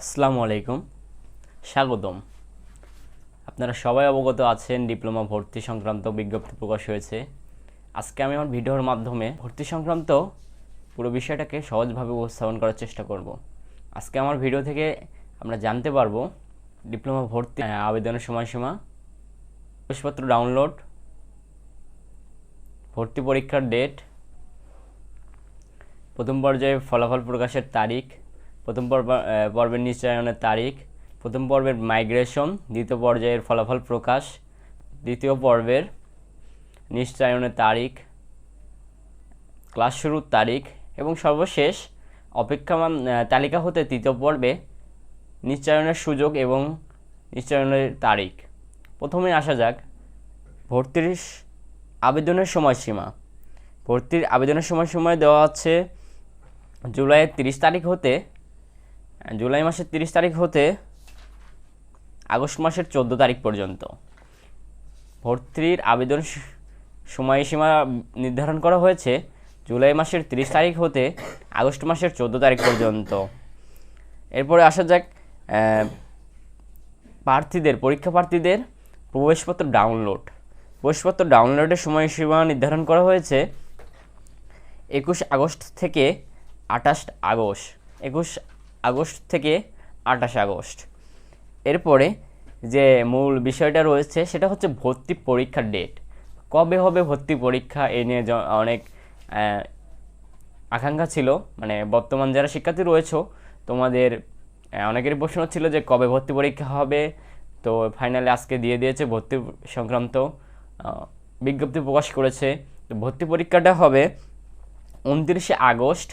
আসসালামু আলাইকুম। স্বাগতম। আপনারা সবাই অবগত আছেন, ডিপ্লোমা ভর্তি সংক্রান্ত বিজ্ঞপ্তি প্রকাশ হয়েছে। আজকে আমি আমার ভিডিওর মাধ্যমে ভর্তি সংক্রান্ত পুরো বিষয়টাকে সহজভাবে উপস্থাপন করার চেষ্টা করব। আজকে আমার ভিডিও থেকে আমরা জানতে পারব ডিপ্লোমা ভর্তি আবেদনের সময়সীমা, প্রবেশপত্র ডাউনলোড, ভর্তি পরীক্ষার ডেট, প্রথম পর্যায়ে ফলাফল প্রকাশের তারিখ প্রথম পর্ব পর্বের নিশ্চয়নের তারিখ, প্রথম পর্বের মাইগ্রেশন দ্বিতীয় পর্যায়ের ফলাফল প্রকাশ, দ্বিতীয় পর্বের নিশ্চয়নের তারিখ ক্লাস শুরুর তারিখ, এবং সর্বশেষ অপেক্ষমান তালিকা হতে তৃতীয় পর্বে নিশ্চয়নের সুযোগ এবং নিশ্চয়নের তারিখ। প্রথমে আসা যাক, ভর্তির আবেদনের সময়সীমা। ভর্তির আবেদনের সময়সীমা দেওয়া হচ্ছে জুলাইয়ের তিরিশ তারিখ হতে জুলাই মাসের তিরিশ তারিখ হতে আগস্ট মাসের চোদ্দ তারিখ পর্যন্ত। ভর্তির আবেদন সময়সীমা নির্ধারণ করা হয়েছে। জুলাই মাসের তিরিশ তারিখ হতে আগস্ট মাসের চোদ্দ তারিখ পর্যন্ত। এরপরে আসা যাক প্রার্থীদের, পরীক্ষা প্রার্থীদের প্রবেশপত্র ডাউনলোড। প্রবেশপত্র ডাউনলোডের সময়সীমা নির্ধারণ করা হয়েছে একুশ আগস্ট থেকে আঠাশ আগস্ট। একুশ আগস্ট থেকে আঠাশ আগস্ট। এরপরে যে মূল বিষয়টা রয়েছে সেটা হচ্ছে ভর্তি পরীক্ষার ডেট কবে হবে ভর্তি পরীক্ষা এ নিয়ে অনেক আকাঙ্ক্ষা ছিল। মানে বর্তমান যারা শিক্ষার্থী রয়েছে তোমাদের আহ, অনেকেরই প্রশ্ন ছিল যে কবে ভর্তি পরীক্ষা হবে। তো ফাইনালি আজকে দিয়ে দিয়েছে ভর্তি সংক্রান্ত বিজ্ঞপ্তি প্রকাশ করেছে। তো ভর্তি পরীক্ষাটা হবে উনত্রিশে আগস্ট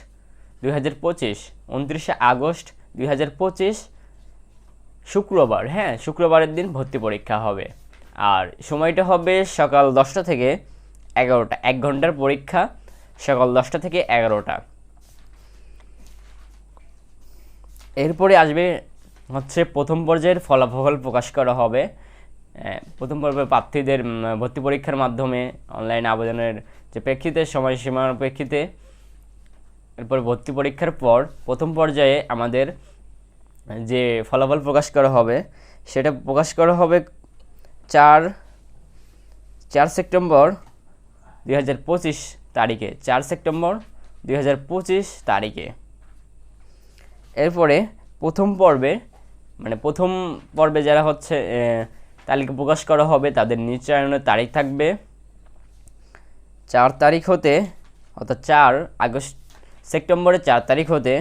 দুই হাজার পঁচিশ, উনত্রিশে আগস্ট দুই হাজার পঁচিশ, শুক্রবার হ্যাঁ শুক্রবারের দিন ভর্তি পরীক্ষা হবে। আর সময়টা হবে সকাল দশটা থেকে এগারোটা, এক ঘণ্টার পরীক্ষা সকাল দশটা থেকে এগারোটা। এরপরে আসবে হচ্ছে প্রথম পর্যায়ের ফলাফল প্রকাশ করা হবে। প্রথম পর্বে প্রার্থীদের ভর্তি পরীক্ষার মাধ্যমে অনলাইন আবেদনের যে প্রেক্ষিতে, সময়সীমার প্রেক্ষিতে এরপর ভর্তি পরীক্ষার পর প্রথম পর্যায়ে আমাদের যে ফলাফল প্রকাশ করা হবে, সেটা প্রকাশ করা হবে চার চার সেপ্টেম্বর দুই হাজার পঁচিশ তারিখে। চার সেপ্টেম্বর দুই হাজার পঁচিশ তারিখে। এরপরে প্রথম পর্বে মানে প্রথম পর্বে যারা হচ্ছে তালিকা প্রকাশ করা হবে, তাদের নিশ্চয়নের তারিখ থাকবে। চার তারিখ হতে, অর্থাৎ চার আগস্ট সেপ্টেম্বরের চার তারিখ হতে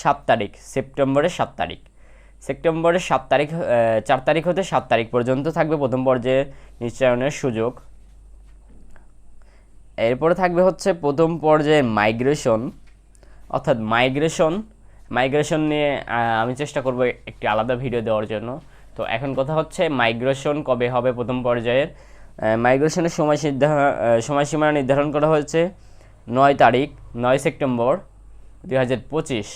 সাত তারিখ, সেপ্টেম্বরের সাত তারিখ। সেপ্টেম্বরের সাত তারিখ চার তারিখ হতে সাত তারিখ পর্যন্ত থাকবে প্রথম পর্যায়ে নিশ্চয়নের সুযোগ। এরপরে থাকবে হচ্ছে প্রথম পর্যায়ে মাইগ্রেশন, অর্থাৎ মাইগ্রেশন। মাইগ্রেশন নিয়ে আমি চেষ্টা করব একটি আলাদা ভিডিও দেওয়ার জন্য। তো এখন কথা হচ্ছে মাইগ্রেশন কবে হবে প্রথম পর্যায়ের? মাইগ্রেশনের সময় সময়সীমা নির্ধারণ করা হয়েছে নয় তারিখ, নয় সেপ্টেম্বর দুই হাজার পঁচিশ।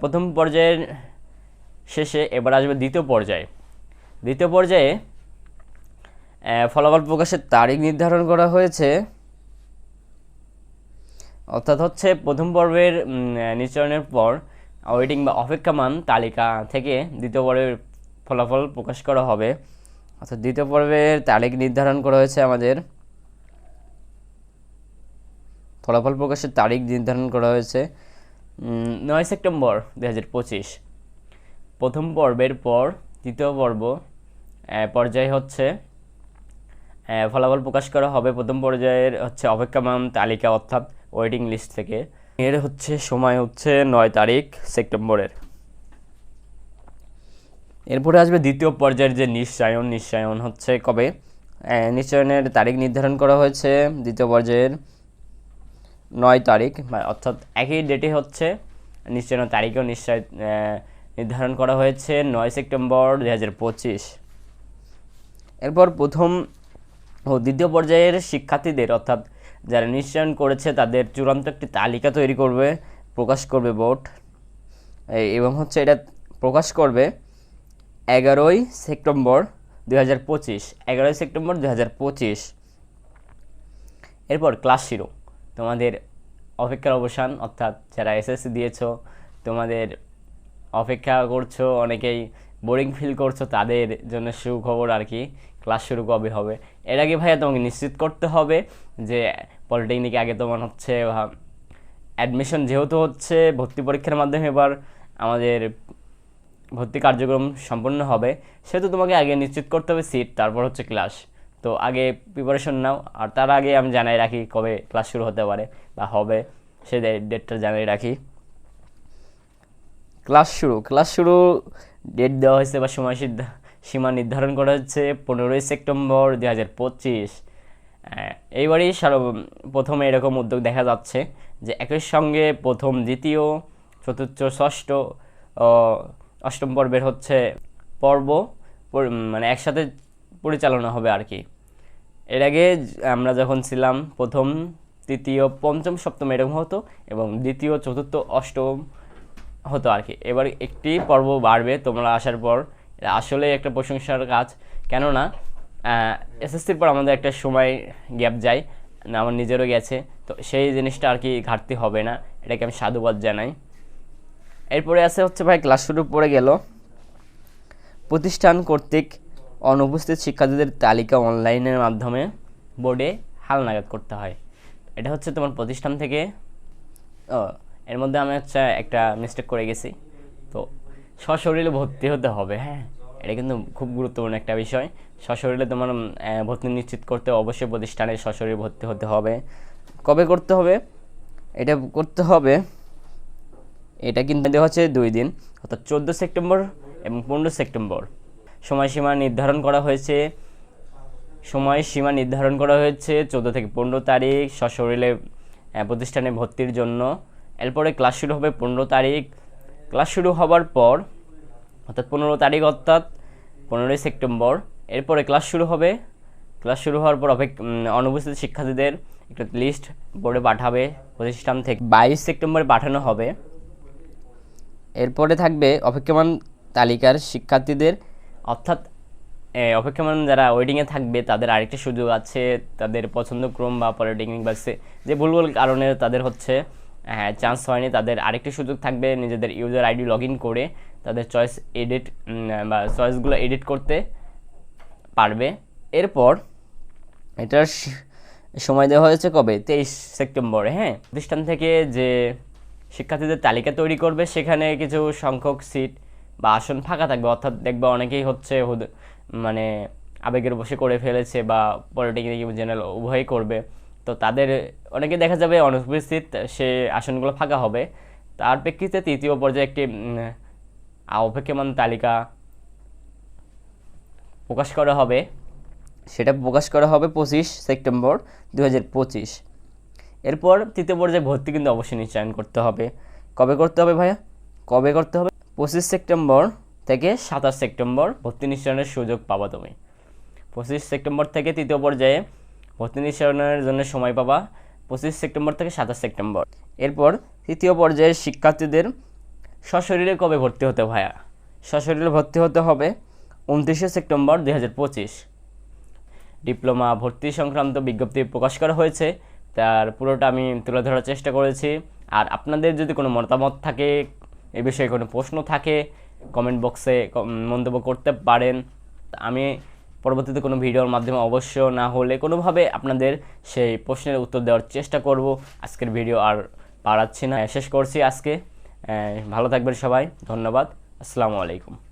প্রথম পর্যায়ের শেষে এবার আসবে দ্বিতীয় পর্যায়ে। দ্বিতীয় পর্যায়ে ফলাফল প্রকাশের তারিখ নির্ধারণ করা হয়েছে। অর্থাৎ হচ্ছে প্রথম পর্বের নিশ্চয়নের পর ওয়েটিং বা অপেক্ষামান তালিকা থেকে দ্বিতীয় পর্বের ফলাফল প্রকাশ করা হবে। অর্থাৎ দ্বিতীয় পর্বের তারিখ নির্ধারণ করা হয়েছে আমাদের। ফলাফল প্রকাশের তারিখ নির্ধারণ করা হয়েছে নয় সেপ্টেম্বর দু হাজার পঁচিশ। প্রথম পর্বের পর দ্বিতীয় পর্ব পর্যায়ে হচ্ছে ফলাফল প্রকাশ করা হবে প্রথম পর্যায়ের হচ্ছে অপেক্ষামান তালিকা অর্থাৎ ওয়েটিং লিস্ট থেকে। এর হচ্ছে সময় হচ্ছে নয় তারিখ সেপ্টেম্বরের। এরপরে আসবে দ্বিতীয় পর্যায়ের যে নিশ্চয়ন নিশ্চয়ন হচ্ছে কবে? নিশ্চয়নের তারিখ নির্ধারণ করা হয়েছে দ্বিতীয় পর্যায়ের নয় তারিখ অর্থাৎ একই ডেটে হচ্ছে নিশ্চয়ন তারিখও নিশ্চয় নির্ধারণ করা হয়েছে নয় সেপ্টেম্বর দু হাজার পঁচিশ। এরপর প্রথম ও দ্বিতীয় পর্যায়ের শিক্ষার্থীদের, অর্থাৎ যারা নিশ্চয়ন করেছে, তাদের চূড়ান্ত একটি তালিকা তৈরি করবে, প্রকাশ করবে বোর্ড। এবং হচ্ছে এটা প্রকাশ করবে এগারোই সেপ্টেম্বর দু হাজার পঁচিশ, এগারোই সেপ্টেম্বর দু হাজার পঁচিশ। এরপর ক্লাস জিরো তোমাদের অপেক্ষার অবসান, অর্থাৎ যারা এসএসসি দিয়েছ, তোমাদের অপেক্ষা করছ, অনেকেই বোরিং ফিল করছ, তাদের জন্য সুখবর আর কি ক্লাস শুরু কবে হবে? এর আগে ভাইয়া তোমাকে নিশ্চিত করতে হবে যে পলিটেকনিকে আগে তোমার হচ্ছে অ্যাডমিশন যেহেতু হচ্ছে, ভর্তি পরীক্ষার মাধ্যমে এবার আমাদের ভর্তি কার্যক্রম সম্পন্ন হবে, সেহেতু তোমাকে আগে নিশ্চিত করতে হবে সিট তারপর হচ্ছে ক্লাস তো আগে প্রিপারেশন নাও। আর তার আগে আমি জানাই রাখি কবে ক্লাস শুরু হতে পারে বা হবে, সে ডেটটা জানাই রাখি। ক্লাস শুরু ক্লাস শুরু ডেট দেওয়া হয়েছে বা সময় সীমা নির্ধারণ করা হচ্ছে পনেরোই সেপ্টেম্বর দুই হাজার পঁচিশ। এইবারই সার প্রথমে এরকম উদ্যোগ দেখা যাচ্ছে যে একই সঙ্গে প্রথম, দ্বিতীয়, চতুর্থ, ষষ্ঠ অষ্টম পর্বের হচ্ছে পর্ব। পরি- মানে একসাথে পরিচালনা হবে আর কি। এর আগে আমরা যখন ছিলাম প্রথম, তৃতীয়, পঞ্চম, সপ্তম এরকম হতো এবং দ্বিতীয়, চতুর্থ, অষ্টম হতো আর কি। এবার একটি পর্ব বাড়বে তোমরা আসার পর। আসলে একটা প্রশংসার কাজ। কেননা এসএসসির পর আমাদের একটা সময় গ্যাপ যায়, না, আমার নিজেরও গেছে। তো সেই জিনিসটা আর কি ঘাটতি হবে না। এটাকে আমি সাধুবাদ জানাই। এরপরে আছে হচ্ছে ভাই ক্লাস শুরু পড়ে গেল। প্রতিষ্ঠান কর্তৃক অনুপস্থিত শিক্ষার্থীদের তালিকা অনলাইনের মাধ্যমে বোর্ডে হালনাগাদ করতে হয়। এটা হচ্ছে তোমার প্রতিষ্ঠান থেকে। ও, এর মধ্যে আমি হচ্ছে একটা মিস্টেক করে গেছি। তো সশরীরে ভর্তি হতে হবে হ্যাঁ? এটা কিন্তু খুব গুরুত্বপূর্ণ একটা বিষয়। সশরীরে তোমার ভর্তি নিশ্চিত করতে অবশ্যই প্রতিষ্ঠানে সশরীরে ভর্তি হতে হবে। কবে করতে হবে? এটা করতে হবে, এটা কিন্তু হচ্ছে দুই দিন, অর্থাৎ চোদ্দ সেপ্টেম্বর এবং পনেরো সেপ্টেম্বর। সময়সীমা নির্ধারণ করা হয়েছে। সময়সীমা নির্ধারণ করা হয়েছে চোদ্দ থেকে পনেরো তারিখ সশরীরে প্রতিষ্ঠানে ভর্তির জন্য। এরপরে ক্লাস শুরু হবে পনেরো তারিখ। ক্লাস শুরু হবার পর অর্থাৎ পনেরো তারিখ অর্থাৎ পনেরোই সেপ্টেম্বর এরপরে ক্লাস শুরু হবে। ক্লাস শুরু হওয়ার পর অপেক উম, অনুপস্থিত শিক্ষার্থীদের একটা লিস্ট বোর্ডে পাঠাবে প্রতিষ্ঠান থেকে বাইশ সেপ্টেম্বরে পাঠানো হবে। এরপরে থাকবে অপেক্ষমান তালিকার শিক্ষার্থীদের অর্থাৎ অপেক্ষমান যারা ওয়েডিংয়ে থাকবে, তাদের আরেকটি সুযোগ আছে, তাদের পছন্দক্রম বা পলিটেকনিক বা সে- যে ভুল ভুল কারণে তাদের হচ্ছে হ্যাঁ চান্স হয়নি, তাদের আরেকটি সুযোগ থাকবে নিজেদের ইউজার আইডি লগ ইন করে, তাদের চয়েস এডিট বা চয়েসগুলো এডিট করতে পারবে। এরপর, এটার সময় দেওয়া হয়েছে কবে? তেইশ সেপ্টেম্বরে হ্যাঁ? প্রতিষ্ঠান থেকে যে শিক্ষার্থীদের তালিকা তৈরি করবে, সেখানে কিছু সংখ্যক সিট বা আসন ফাঁকা থাকবে, অর্থাৎ দেখবে অনেকেই হচ্ছে মানে আবেগের বসে করে ফেলেছে বা পলিটেকনিক জেনারেল উভয়ই করবে। তো তাদের, অনেকে দেখা যাবে অনুপস্থিত সে আসনগুলো ফাঁকা হবে। তার প্রেক্ষিতে তৃতীয় পর্যায়ে একটি অপেক্ষমান তালিকা প্রকাশ করা হবে। সেটা প্রকাশ করা হবে পঁচিশ সেপ্টেম্বর দু হাজার পঁচিশ। এরপর তৃতীয় পর্যায়ে ভর্তি কিন্তু অবশ্যই নিশ্চয়ন করতে হবে। কবে করতে হবে ভাইয়া? কবে করতে হবে? পঁচিশ সেপ্টেম্বর থেকে সাতাশ সেপ্টেম্বর ভর্তি নিশ্চয়নের সুযোগ পাবা তুমি। পঁচিশ সেপ্টেম্বর থেকে তৃতীয় পর্যায়ে ভর্তি নিশ্চয়নের জন্য সময় পাবা পঁচিশ সেপ্টেম্বর থেকে সাতাশ সেপ্টেম্বর। এরপর তৃতীয় পর্যায়ের শিক্ষার্থীদের সশরীরে কবে ভর্তি হতে ভাইয়া? সশরীরে ভর্তি হতে হবে উনত্রিশে সেপ্টেম্বর দুই হাজার পঁচিশ। ডিপ্লোমা ভর্তি সংক্রান্ত বিজ্ঞপ্তি প্রকাশ করা হয়েছে, তার পুরোটা আমি তুলে ধরার চেষ্টা করেছি। আর আপনাদের যদি কোনো মতামত থাকে এ বিষয়ে কোনো প্রশ্ন থাকে কমেন্ট বক্সে মন্তব্য করতে পারেন। আমি পরবর্তীতে কোনো ভিডিওর মাধ্যমে অবশ্য না হলে কোনোভাবে আপনাদের সেই প্রশ্নের উত্তর দেওয়ার চেষ্টা করব। আজকের ভিডিও আর পারাচ্ছি না। শেষ করছি আজকে। ভালো থাকবেন সবাই। ধন্যবাদ। আসসালামু আলাইকুম।